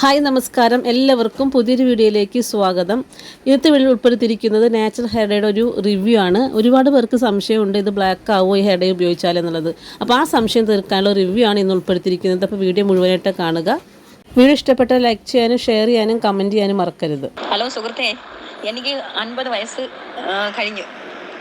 Hi നമസ്കാരം. എല്ലാവർക്കും പുതിയൊരു വീഡിയോയിലേക്ക് സ്വാഗതം. ഇന്നത്തെ വീഡിയോ ഉൾപ്പെടുത്തിയിരിക്കുന്നത് നാച്ചുറൽ ഹെയർ ഡേയുടെ ഒരു റിവ്യൂ ആണ്. ഒരുപാട് പേർക്ക് സംശയമുണ്ട് ഇത് ബ്ലാക്ക് ആവുമോ ഈ ഹെയർ ഡേ ഉപയോഗിച്ചാൽ എന്നുള്ളത്. അപ്പോൾ ആ സംശയം തീർക്കാനുള്ള റിവ്യൂ ആണ് ഇന്ന് ഉൾപ്പെടുത്തിയിരിക്കുന്നത്. അപ്പോൾ വീഡിയോ മുഴുവനായിട്ട് കാണുക. വീഡിയോ ഇഷ്ടപ്പെട്ടാൽ ലൈക്ക് ചെയ്യാനും ഷെയർ ചെയ്യാനും കമന്റ് ചെയ്യാനും മറക്കരുത്. ഹലോ സുഹൃത്തെ. എനിക്ക് അൻപത് വയസ്സ് കഴിഞ്ഞു.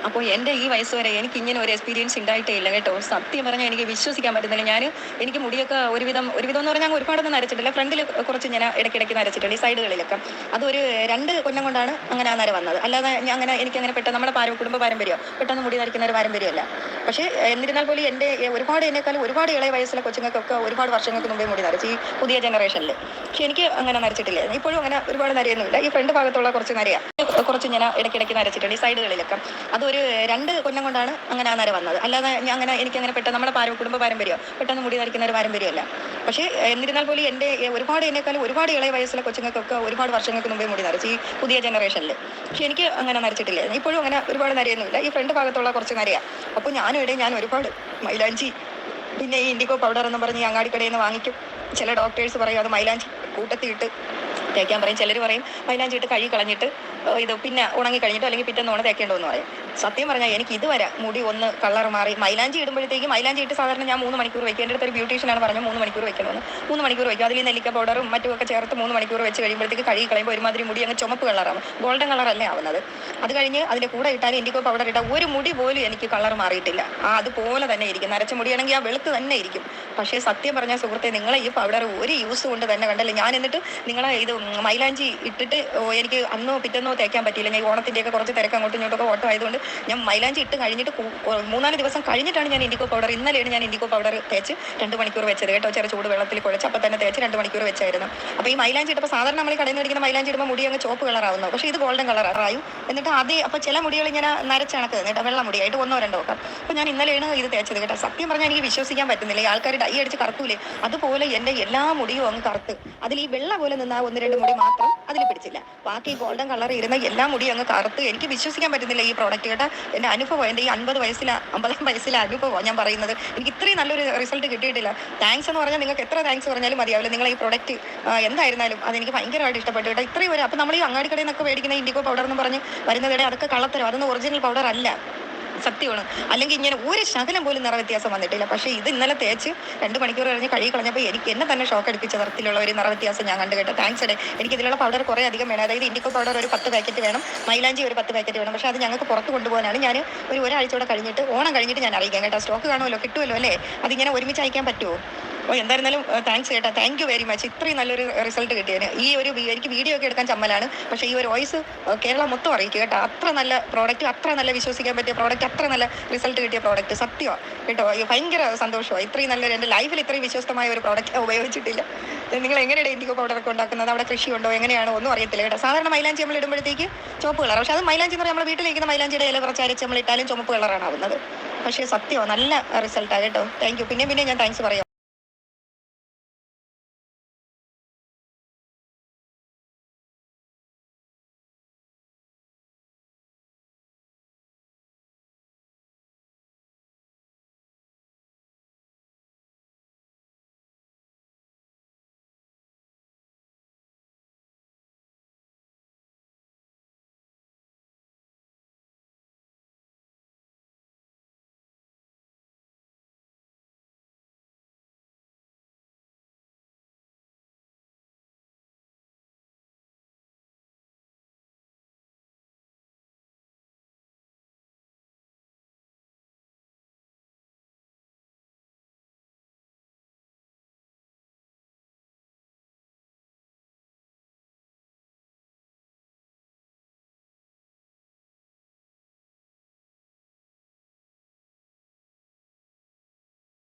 അപ്പോൾ എന്റെ ഈ വയസ്സ് വരെ എനിക്ക് ഇങ്ങനെ ഒരു എക്സ്പീരിയൻസ് ഉണ്ടായിട്ടേ ഇല്ല കേട്ടോ. സത്യം പറഞ്ഞാൽ എനിക്ക് വിശ്വസിക്കാൻ പറ്റുന്നില്ല. ഞാൻ എനിക്ക് മുടിയൊക്കെ ഒരുവിധം ഒരുവിധം എന്ന് പറഞ്ഞാൽ ഒരുപാടൊന്നും നരച്ചിട്ടില്ല. ഫ്രണ്ടിൽ കുറച്ച് ഞാൻ ഇടയ്ക്കിടയ്ക്ക് നരച്ചിട്ടുണ്ട് ഈ സൈഡുകളിലൊക്കെ. അതൊരു രണ്ട് കൊല്ലം കൊണ്ടാണ് അങ്ങനെ ആ നര വന്നത്. അല്ലാതെ ഞാൻ അങ്ങനെ എനിക്ക് അങ്ങനെ പെട്ടെന്ന് നമ്മുടെ പാര കുടുംബ പാരമ്പര്യം പെട്ടെന്ന് മുടി നരയ്ക്കുന്ന ഒരു പാരമ്പര്യമല്ല പക്ഷേ എന്നിരുന്നാൽ പോലും എന്റെ ഒരുപാട് എന്നെക്കാളും ഒരുപാട് ഇളയ വയസ്സിലെ കൊച്ചുങ്ങൾക്കൊക്കെ ഒരുപാട് വർഷങ്ങൾക്ക് മുമ്പേ മുടി നരച്ച് ഈ പുതിയ ജനറേഷനിൽ പക്ഷെ എനിക്ക് അങ്ങനെ നരച്ചിട്ടില്ല. ഇപ്പോഴും അങ്ങനെ ഒരുപാട് നരയൊന്നുമില്ല. ഈ ഫ്രണ്ട് ഭാഗത്തുള്ള കുറച്ച് നരയാ. കുറച്ച് ഞാൻ ഇടയ്ക്കിടയ്ക്ക് നരച്ചിട്ടുണ്ട് ഈ സൈഡുകളിലൊക്കെ. അതൊരു രണ്ട് കൊല്ലം കൊണ്ടാണ് അങ്ങനെ ആ നര വന്നത്. അല്ലാതെ ഞാൻ അങ്ങനെ എനിക്ക് അങ്ങനെ പെട്ടെന്ന് നമ്മുടെ പാര കുടുംബ പാരമ്പര്യം പെട്ടെന്ന് മുടി നരയ്ക്കുന്ന ഒരു പാരമ്പര്യമല്ല പക്ഷേ എന്നിരുന്നാൽ പോലും എന്റെ ഒരുപാട് എന്നെക്കാളും ഒരുപാട് ഇളയ വയസ്സിലെ കൊച്ചുങ്ങൾക്കൊക്കെ ഒരുപാട് വർഷങ്ങൾക്ക് മുമ്പേ മുടി നരച്ച് ഈ പുതിയ ജനറേഷനിൽ പക്ഷെ എനിക്ക് അങ്ങനെ നരച്ചിട്ടില്ല. ഇപ്പോഴും അങ്ങനെ ഒരുപാട് നരയൊന്നുമില്ല. ഈ ഫ്രണ്ട് ഭാഗത്തുള്ള കുറച്ച് നരയാ. അപ്പോൾ ഞാനും ഇടയിൽ ഞാൻ ഒരുപാട് മൈലാഞ്ചി പിന്നെ ഈ ഇൻഡിഗോ പൗഡർ എന്ന് പറഞ്ഞ് അങ്ങാടിക്കടയിൽ നിന്ന് വാങ്ങിക്കും. ചില ഡോക്ടേഴ്സ് പറയും അത് മൈലാഞ്ചി കൂട്ടത്തിയിട്ട് തേക്കാൻ പറയും. ചിലർ പറയും മൈലാഞ്ചി ഇട്ട് കഴുകി കളഞ്ഞിട്ട് ഇത് പിന്നെ ഉണങ്ങി കഴിഞ്ഞിട്ടോ അല്ലെങ്കിൽ പിറ്റേന്ന് ഓണം തേക്കേണ്ടതെന്ന് പറയും. സത്യം പറഞ്ഞാൽ എനിക്ക് ഇതുവരെ മുടി ഒന്ന് കളർ മാറി മൈലാഞ്ചി ഇടുമ്പോഴത്തേക്ക് മൈലാഞ്ചി ഇട്ട് സാധാരണ ഞാൻ മൂന്ന് മണിക്കൂർ വയ്ക്കും എന്റെ അടുത്തൊരു ബ്യൂട്ടീഷ്യനാണ് പറഞ്ഞു മൂന്ന് മണിക്കൂർ വയ്ക്കണമെന്ന് മൂന്ന് മണിക്കൂർ വയ്ക്കും അതിൽ നെല്ലിക്ക പൗഡറും മറ്റുമൊക്കെ ചേർത്ത് മൂന്ന് മണിക്കൂർ വെച്ച് കഴിയുമ്പോഴത്തേക്ക് കഴുകി കളയുമ്പോൾ ഒരുമാതിരി മുടി അങ്ങ് ചുമപ്പ് കളറാണ്. ഗോൾഡൻ കളറല്ലേ ആവുന്നത്. അത് കഴിഞ്ഞ് അതിന്റെ കൂടെ ഇട്ടാൽ ഇൻഡിക്കോ പൗഡർ ഇട്ടാൽ ഒരു മുടി പോലും എനിക്ക് കളർ മാറിയിട്ടില്ല. ആ അതുപോലെ തന്നെ ഇരിക്കും. നരച്ച മുടിയാണെങ്കിൽ ആ വെളുത്ത് തന്നെ ഇരിക്കും. പക്ഷേ സത്യം പറഞ്ഞ സുഹൃത്തെ നിങ്ങളെ ഈ പൗഡർ ഒരു യൂസ് കൊണ്ട് തന്നെ കണ്ടല്ലേ. ഞാൻ എന്നിട്ട് നിങ്ങളെ ഇത് മൈലാഞ്ചി ഇട്ടിട്ട് എനിക്ക് അന്നോ പിറ്റന്നോ തേക്കാൻ പറ്റിയില്ല. ഞാൻ ഓണത്തിന്റെയൊക്കെ കുറച്ച് തിരക്ക് അങ്ങോട്ടും ഇങ്ങോട്ടൊക്കെ ഓട്ടം ആയതുകൊണ്ട് ഞാൻ മൈലാഞ്ചി ഇട്ട് കഴിഞ്ഞിട്ട് മൂന്നാൽ ദിവസം കഴിഞ്ഞിട്ടാണ് ഞാൻ ഇൻഡിക്കോ പൗഡർ ഇന്നലെയാണ് ഞാൻ ഇൻഡിക്കോ പൗഡർ തേച്ച് രണ്ട് മണിക്കൂർ വെച്ചത് കേട്ടോ. ചെറിയ ചൂട് വെള്ളത്തിൽ കുഴച്ച് അപ്പം തന്നെ തേച്ച് രണ്ട് മണിക്കൂർ വെച്ചായിരുന്നു. അപ്പോൾ ഈ മൈലാഞ്ചി ഇട്ടപ്പോൾ സാധാരണ നമ്മൾ കടയിൽ നിന്ന് മേടിക്കുന്ന മൈലാഞ്ചി ഇടുമ്പോൾ മുടി അങ്ങ് ചോപ്പ് കളറാവുന്നു പക്ഷേ ഇത് ഗോൾഡൻ കളറായും എന്നിട്ട് അതേ അപ്പോൾ ചില മുടികൾ ഇങ്ങനെ നരച്ചണക്ക് കേട്ടോ. വെള്ള മുടിയായിട്ട് ഒന്നോ രണ്ടോ ഒക്കെ. അപ്പോൾ ഞാൻ ഇന്നലെയാണ് ഇത് തേച്ചത് കേട്ടോ. സത്യം പറഞ്ഞാൽ എനിക്ക് വിശ്വസിക്കാൻ പറ്റുന്നില്ല. ഈ ആൾക്കാർ ഡൈ അടിച്ച് കറുത്തൂലേ അതുപോലെ എന്റെ എല്ലാ മുടിയും അങ്ങ് കറുത്ത്. അതിൽ ഈ വെള്ള പോലെ നിന്നാ ഒന്ന് രണ്ട് മുടി മാത്രം അതിൽ പിടിച്ചില്ല. ബാക്കി ഗോൾഡൻ കളർ ഇരുന്ന എല്ലാ മുടി അങ്ങ് കറുത്ത്. എനിക്ക് വിശ്വസിക്കാൻ പറ്റുന്നില്ല ഈ പ്രോഡക്റ്റ് കേട്ടോ. എന്റെ അനുഭവം എന്റെ ഈ അൻപത് വയസ്സിലെ അമ്പതാം വയസ്സിലെ അനുഭവം ഞാൻ പറയുന്നത്. എനിക്ക് ഇത്രയും നല്ലൊരു റിസൾട്ട് കിട്ടിയിട്ടില്ല. താങ്ക്സ് എന്ന് പറഞ്ഞാൽ നിങ്ങൾക്ക് എത്ര താങ്ക്സ് പറഞ്ഞാലും മതിയാവില്ല. നിങ്ങൾ ഈ പ്രോഡക്റ്റ് എന്തായിരുന്നാലും അതെനിക്ക് ഭയങ്കരമായിട്ട് ഇഷ്ടപ്പെട്ടു കേട്ടോ. ഇത്രയും വരെ അപ്പോൾ നമ്മൾ ഈ അങ്ങാടിക്കടയിൽ നിന്നൊക്കെ മേടിക്കുന്ന ഇൻഡിഗോ പൗഡർ എന്ന് പറഞ്ഞ് വരുന്നതിടെ അതൊക്കെ കള്ളത്തരം. അതൊന്നും ഒറിജിനൽ പൗഡർ അല്ല. സത്യമാണ്. അല്ലെങ്കിൽ ഇങ്ങനെ ഒരു ശകലം പോലും നിറവ്യത്യാസം വന്നിട്ടില്ല. പക്ഷേ ഇത് ഇന്നലെ തേച്ച് രണ്ട് മണിക്കൂർ കഴിഞ്ഞ് കഴുകി കളഞ്ഞപ്പോൾ എനിക്ക് എന്നെ തന്നെ ഷോക്ക് അടിപ്പിച്ച തരത്തിലുള്ള ഒരു നിറവ്യത്യാസം ഞാൻ കണ്ടു കേട്ടോ. താങ്ക്സ് ഡേ എനിക്ക് ഇതിലുള്ള പൗഡർ കുറേ അധികം വേണം. അതായത് ഇൻഡിക്കോ പൗഡർ ഒരു പത്ത് പാക്കറ്റ് വേണം. മൈലാഞ്ചി ഒരു പത്ത് പാക്കറ്റ് വേണം. പക്ഷേ അത് ഞങ്ങൾക്ക് പുറത്ത് കൊണ്ടുപോകാനാണ്. ഞാൻ ഒരു ഒരാഴ്ച കൂടെ കഴിഞ്ഞിട്ട് ഓണം കഴിഞ്ഞിട്ട് ഞാൻ അറിയിക്കാം കേട്ടോ. സ്റ്റോക്ക് കാണുമല്ലോ കിട്ടുമല്ലോ അല്ലേ? അതിങ്ങനെ ഒരുമിച്ച് അയക്കാൻ പറ്റുമോ? ഓ എന്തായിരുന്നാലും താങ്ക്സ് കേട്ടോ താങ്ക് യു വെരി മച്ച് ഇത്രയും നല്ലൊരു റിസൾട്ട് കിട്ടിയതിന്. ഈ ഒരു എനിക്ക് വീഡിയോ ഒക്കെ എടുക്കാൻ ചമ്മലാണ്. പക്ഷേ ഈ ഒരു വോയിസ് കേരളം മൊത്തം അറിയിക്കുക കേട്ടോ. അത്ര നല്ല പ്രോഡക്റ്റ് അത്ര നല്ല വിശ്വസിക്കാൻ പറ്റിയ പ്രോഡക്റ്റ് അത്ര നല്ല റിസൾട്ട് കിട്ടിയ പ്രോഡക്റ്റ് സത്യമാണ് കേട്ടോ ഭയങ്കര സന്തോഷമാണ് ഇത്രയും നല്ലൊരു എന്റെ ലൈഫിൽ ഇത്രയും വിശ്വസ്തമായ ഒരു പ്രോഡക്റ്റ് ഉപയോഗിച്ചിട്ടില്ല. നിങ്ങൾ എങ്ങനെയാണ് ഇൻഡിഗോ പ്രോഡക്റ്റ് ഉണ്ടാക്കുന്നത്? അവിടെ കൃഷി ഉണ്ടോ? എങ്ങനെയാണോ? ഒന്നും അറിയത്തില്ല കേട്ടോ. സാധാരണ മൈലാഞ്ചി നമ്മൾ ഇടുമ്പോഴത്തേക്ക് ചുവപ്പ് കളർ പക്ഷേ അത് മൈലാഞ്ചി എന്ന് പറയുമ്പോൾ വീട്ടിലിരിക്കുന്ന മൈലാഞ്ചിയുടെ ഇല കുറച്ച് അരച്ച് നമ്മൾ ഇട്ടാലും ചുമപ്പ് കളറാണ് ആവുന്നത്. പക്ഷേ സത്യമാണ് നല്ല റിസൾട്ടാണ് കേട്ടോ. താങ്ക് യു പിന്നെ പിന്നെ ഞാൻ താങ്ക്സ് പറയാം.